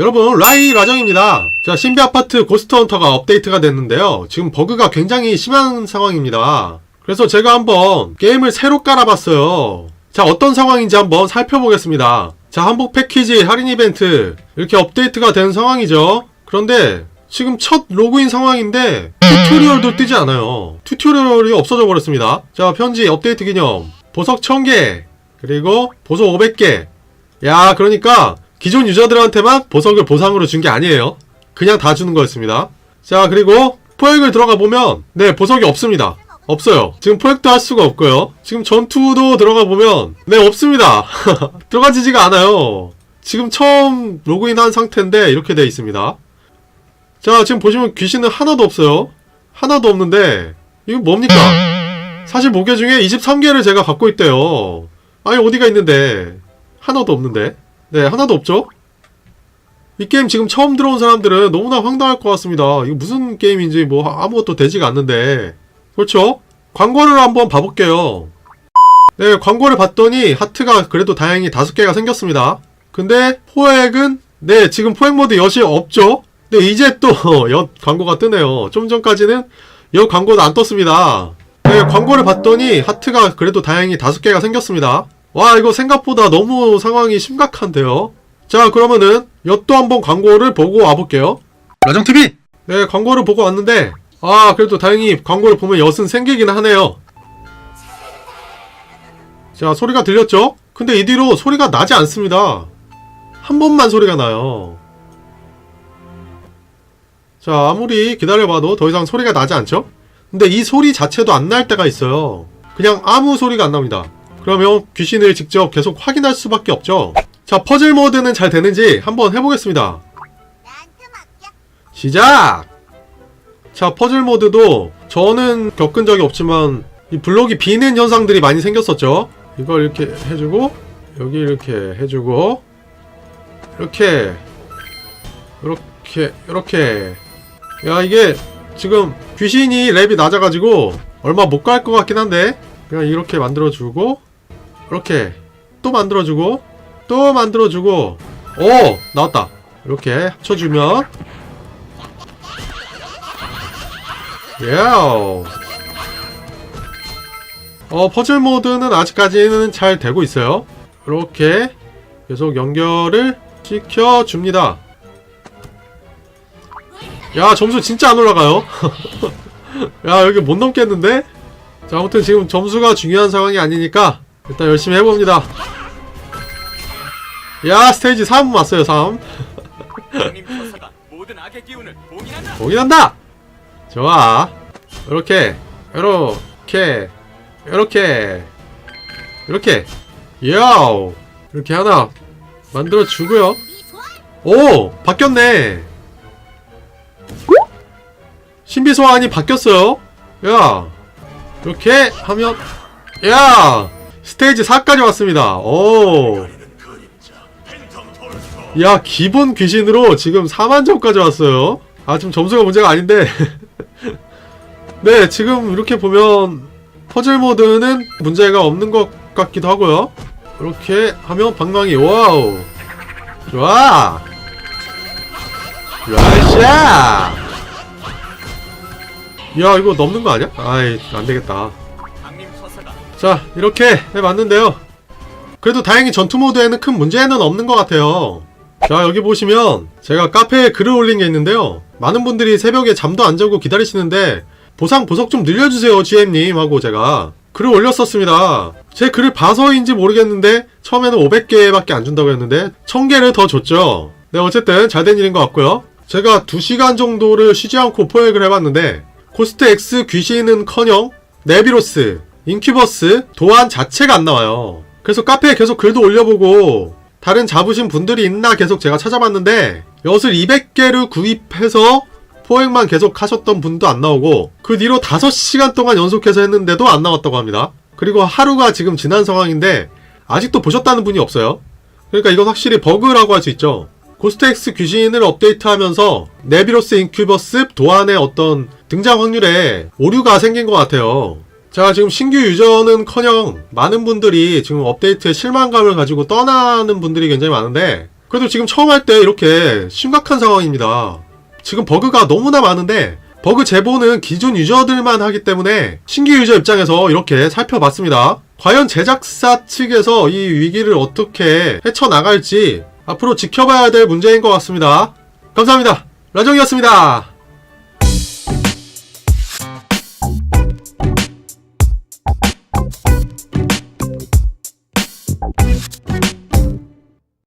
여러분 라이 라정입니다. 자 신비 아파트 고스트 헌터가 업데이트가 됐는데요. 지금 버그가 굉장히 심한 상황입니다. 그래서 제가 한번 게임을 새로 깔아봤어요. 자 어떤 상황인지 한번 살펴보겠습니다. 자 한복 패키지 할인 이벤트. 이렇게 업데이트가 된 상황이죠. 그런데 지금 첫 로그인 상황인데 튜토리얼도 뜨지 않아요. 튜토리얼이 없어져 버렸습니다. 자 편지 업데이트 기념. 보석 1000개. 그리고 보석 500개. 야 그러니까 기존 유저들한테만 보석을 보상으로 준 게 아니에요. 그냥 다 주는 거였습니다. 자 그리고 포획을 들어가 보면 네 보석이 없습니다. 없어요. 지금 포획도 할 수가 없고요. 지금 전투도 들어가 보면 네 없습니다. 들어가지지가 않아요. 지금 처음 로그인한 상태인데 이렇게 돼 있습니다. 자 지금 보시면 귀신은 하나도 없어요. 하나도 없는데 이거 뭡니까? 사실 모계 중에 23개를 제가 갖고 있대요. 아니 어디가 있는데? 하나도 없는데 네 하나도 없죠? 이 게임 지금 처음 들어온 사람들은 너무나 황당할 것 같습니다. 이거 무슨 게임인지 뭐 아무것도 되지가 않는데. 그렇죠? 광고를 한번 봐볼게요. 네 광고를 봤더니 하트가 그래도 다행히 다섯 개가 생겼습니다. 근데 포획은 네 지금 포획 모드 여시 없죠? 네 이제 또 엿 광고가 뜨네요. 좀 전까지는 엿 광고도 안 떴습니다. 네 광고를 봤더니 하트가 그래도 다행히 다섯 개가 생겼습니다 와 이거 생각보다 너무 상황이 심각한데요? 자 그러면은 엿도 한번 광고를 보고 와볼게요. 라정TV! 네 광고를 보고 왔는데 아 그래도 다행히 광고를 보면 엿은 생기긴 하네요. 자 소리가 들렸죠? 근데 이 뒤로 소리가 나지 않습니다. 한 번만 소리가 나요. 자 아무리 기다려봐도 더 이상 소리가 나지 않죠? 근데 이 소리 자체도 안 날 때가 있어요. 그냥 아무 소리가 안 납니다 그러면 귀신을 직접 계속 확인할 수밖에 없죠 자 퍼즐 모드는 잘 되는지 한번 해보겠습니다 시작! 자, 퍼즐 모드도 저는 겪은 적이 없지만 이 블록이 비는 현상들이 많이 생겼었죠. 이걸 이렇게 해주고 여기 이렇게 해주고 이렇게 이렇게 이렇게 야 이게 지금 귀신이 랩이 낮아가지고 얼마 못 갈 것 같긴 한데 그냥 이렇게 만들어주고 이렇게 또 만들어주고 또 만들어주고 오 나왔다 이렇게 합쳐주면 야오. 어, 퍼즐 모드는 아직까지는 잘 되고 있어요. 이렇게 계속 연결을 시켜줍니다. 야, 점수 진짜 안 올라가요. 야, 여기 못 넘겠는데? 자, 아무튼 지금 점수가 중요한 상황이 아니니까 일단 열심히 해봅니다. 야, 스테이지 3 왔어요, 3. 형님 처사가 모든 악의 기운을 봉인한다. 좋아. 이렇게, 이렇게, 이렇게, 이렇게, 야우! 이렇게 하나 만들어 주고요. 오! 바뀌었네! 신비 소환이 바뀌었어요. 야! 이렇게 하면, 야! 스테이지 4까지 왔습니다. 오! 야, 기본 귀신으로 지금 4만 점까지 왔어요. 아, 지금 점수가 문제가 아닌데. 네, 지금 이렇게 보면 퍼즐 모드는 문제가 없는 것 같기도 하고요. 이렇게 하면 방망이, 와우. 좋아. 라샤. 야, 이거 넘는 거 아니야? 아이, 안 되겠다. 자, 이렇게 해봤는데요. 그래도 다행히 전투 모드에는 큰 문제는 없는 것 같아요. 자, 여기 보시면 제가 카페에 글을 올린 게 있는데요. 많은 분들이 새벽에 잠도 안 자고 기다리시는데 보상 보석 좀 늘려주세요, GM님 하고 제가 글을 올렸었습니다. 제 글을 봐서인지 모르겠는데 처음에는 500개밖에 안 준다고 했는데 1000개를 더 줬죠. 네, 어쨌든 잘 된 일인 것 같고요. 제가 2시간 정도를 쉬지 않고 포획을 해봤는데 코스트 X 귀신은 커녕 네비로스, 인큐버스, 도안 자체가 안 나와요. 그래서 카페에 계속 글도 올려보고 다른 잡으신 분들이 있나 계속 제가 찾아봤는데 엿을 200개를 구입해서 포획만 계속 하셨던 분도 안 나오고 그 뒤로 5시간 동안 연속해서 했는데도 안 나왔다고 합니다. 그리고 하루가 지금 지난 상황인데 아직도 보셨다는 분이 없어요. 그러니까 이건 확실히 버그라고 할 수 있죠. 고스트엑스 귀신을 업데이트하면서 네비로스 인큐버스 도안의 어떤 등장 확률에 오류가 생긴 것 같아요. 자, 지금 신규 유저는 커녕 많은 분들이 지금 업데이트에 실망감을 가지고 떠나는 분들이 굉장히 많은데 그래도 지금 처음 할 때 이렇게 심각한 상황입니다. 지금 버그가 너무나 많은데 버그 제보는 기존 유저들만 하기 때문에 신규 유저 입장에서 이렇게 살펴봤습니다. 과연 제작사 측에서 이 위기를 어떻게 헤쳐나갈지 앞으로 지켜봐야 될 문제인 것 같습니다. 감사합니다. 라정이었습니다.